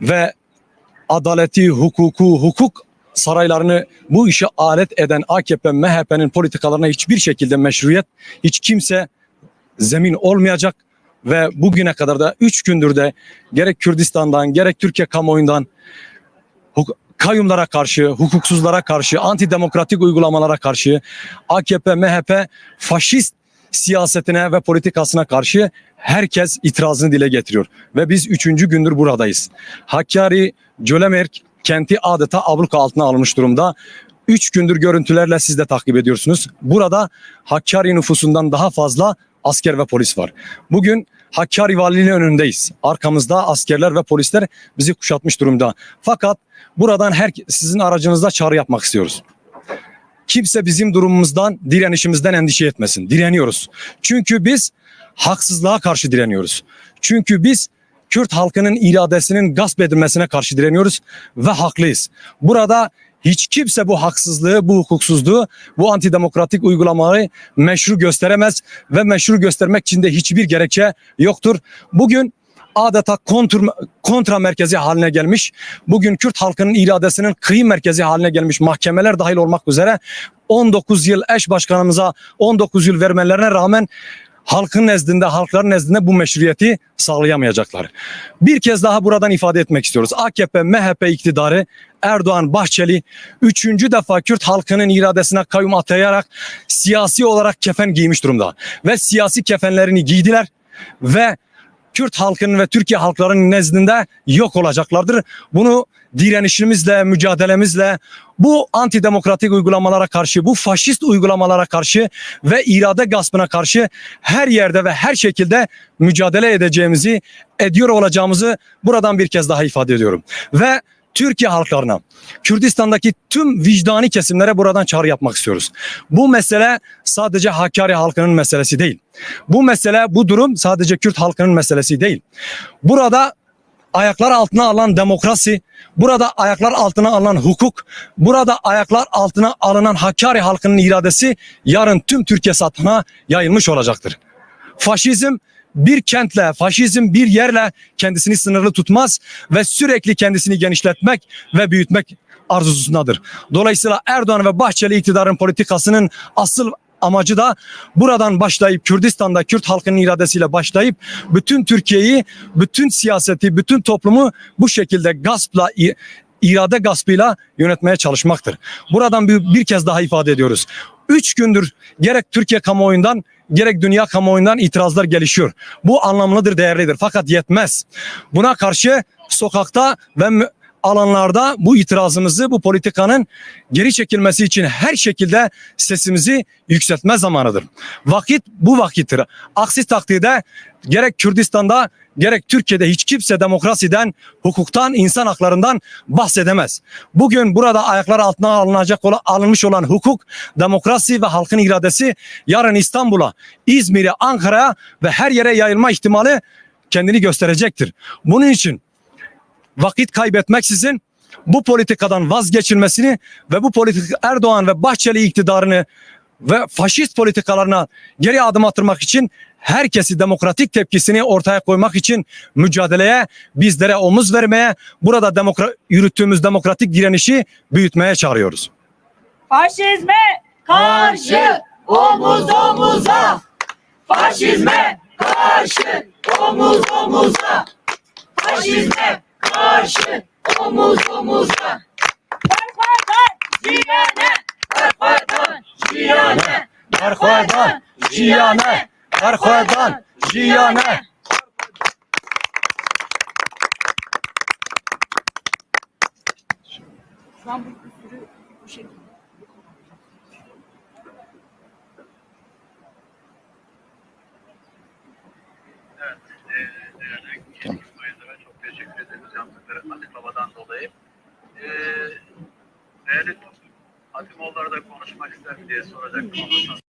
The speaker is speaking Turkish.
ve adaleti, hukuku, hukuk saraylarını bu işe alet eden AKP, MHP'nin politikalarına hiçbir şekilde meşruiyet hiç kimse zemin olmayacak ve bugüne kadar da 3 gündür de gerek Kürdistan'dan gerek Türkiye kamuoyundan kayyumlara karşı, hukuksuzlara karşı, antidemokratik uygulamalara karşı AKP, MHP faşist siyasetine ve politikasına karşı herkes itirazını dile getiriyor. Ve biz üçüncü gündür buradayız. Hakkari, Cölemerk kenti adeta abluka altına almış durumda. Üç gündür görüntülerle siz de takip ediyorsunuz. Burada Hakkari nüfusundan daha fazla asker ve polis var. Bugün Hakkari Valiliğinin önündeyiz. Arkamızda askerler ve polisler bizi kuşatmış durumda. Fakat buradan her sizin aracınızda çağrı yapmak istiyoruz. Kimse bizim durumumuzdan, direnişimizden endişe etmesin. Direniyoruz. Çünkü biz haksızlığa karşı direniyoruz. Çünkü biz Kürt halkının iradesinin gasp edilmesine karşı direniyoruz ve haklıyız. Burada hiç kimse bu haksızlığı, bu hukuksuzluğu, bu antidemokratik uygulamaları meşru gösteremez ve meşru göstermek için de hiçbir gerekçe yoktur. Bugün adeta kontur, kontra merkezi haline gelmiş. Bugün Kürt halkının iradesinin kıyım merkezi haline gelmiş mahkemeler dahil olmak üzere 19 yıl eş başkanımıza 19 yıl vermelerine rağmen halkın nezdinde, halkların nezdinde bu meşruiyeti sağlayamayacaklar. Bir kez daha buradan ifade etmek istiyoruz. AKP, MHP iktidarı Erdoğan, Bahçeli üçüncü defa Kürt halkının iradesine kayyum atayarak siyasi olarak kefen giymiş durumda. Ve siyasi kefenlerini giydiler ve Kürt halkının ve Türkiye halklarının nezdinde yok olacaklardır. Bunu direnişimizle, mücadelemizle, bu antidemokratik uygulamalara karşı, bu faşist uygulamalara karşı ve irade gaspına karşı her yerde ve her şekilde mücadele edeceğimizi, ediyor olacağımızı buradan bir kez daha ifade ediyorum. Ve Türkiye halklarına, Kürdistan'daki tüm vicdani kesimlere buradan çağrı yapmak istiyoruz. Bu mesele sadece Hakkari halkının meselesi değil. Bu mesele, bu durum sadece Kürt halkının meselesi değil. Burada ayaklar altına alınan demokrasi, burada ayaklar altına alınan hukuk, burada ayaklar altına alınan Hakkari halkının iradesi yarın tüm Türkiye satına yayılmış olacaktır. Faşizm bir kentle, faşizm bir yerle kendisini sınırlı tutmaz ve sürekli kendisini genişletmek ve büyütmek arzusundadır. Dolayısıyla Erdoğan ve Bahçeli iktidarın politikasının asıl amacı da buradan başlayıp Kürdistan'da Kürt halkının iradesiyle başlayıp bütün Türkiye'yi, bütün siyaseti, bütün toplumu bu şekilde gaspla irade gaspıyla yönetmeye çalışmaktır. Buradan bir, bir kez daha ifade ediyoruz. Üç gündür gerek Türkiye kamuoyundan gerek dünya kamuoyundan itirazlar gelişiyor. Bu anlamlıdır, değerlidir. Fakat yetmez. Buna karşı sokakta ve alanlarda bu itirazımızı, bu politikanın geri çekilmesi için her şekilde sesimizi yükseltme zamanıdır. Vakit bu vakittir. Aksi takdirde gerek Kürdistan'da gerek Türkiye'de hiç kimse demokrasiden, hukuktan, insan haklarından bahsedemez. Bugün burada ayaklar altına alınacak olan, alınmış olan hukuk, demokrasi ve halkın iradesi yarın İstanbul'a, İzmir'e, Ankara'ya ve her yere yayılma ihtimali kendini gösterecektir. Bunun için vakit kaybetmeksizin bu politikadan vazgeçilmesini ve bu politik Erdoğan ve Bahçeli iktidarını ve faşist politikalarına geri adım attırmak için herkesi demokratik tepkisini ortaya koymak için mücadeleye bizlere omuz vermeye burada demokra- yürüttüğümüz demokratik direnişi büyütmeye çağırıyoruz. Faşizme karşı omuz omuza. Faşizme karşı omuz omuza. Faşizme karşı omuz omuza. Farklardan ciyane, farklardan ciyane, Farklardan ciyane, farklardan ciyane. Şu an bu sürü bu şekilde. Evet, e, E, değerli Hatimoğulları da konuşmak ister diye soracaktım ama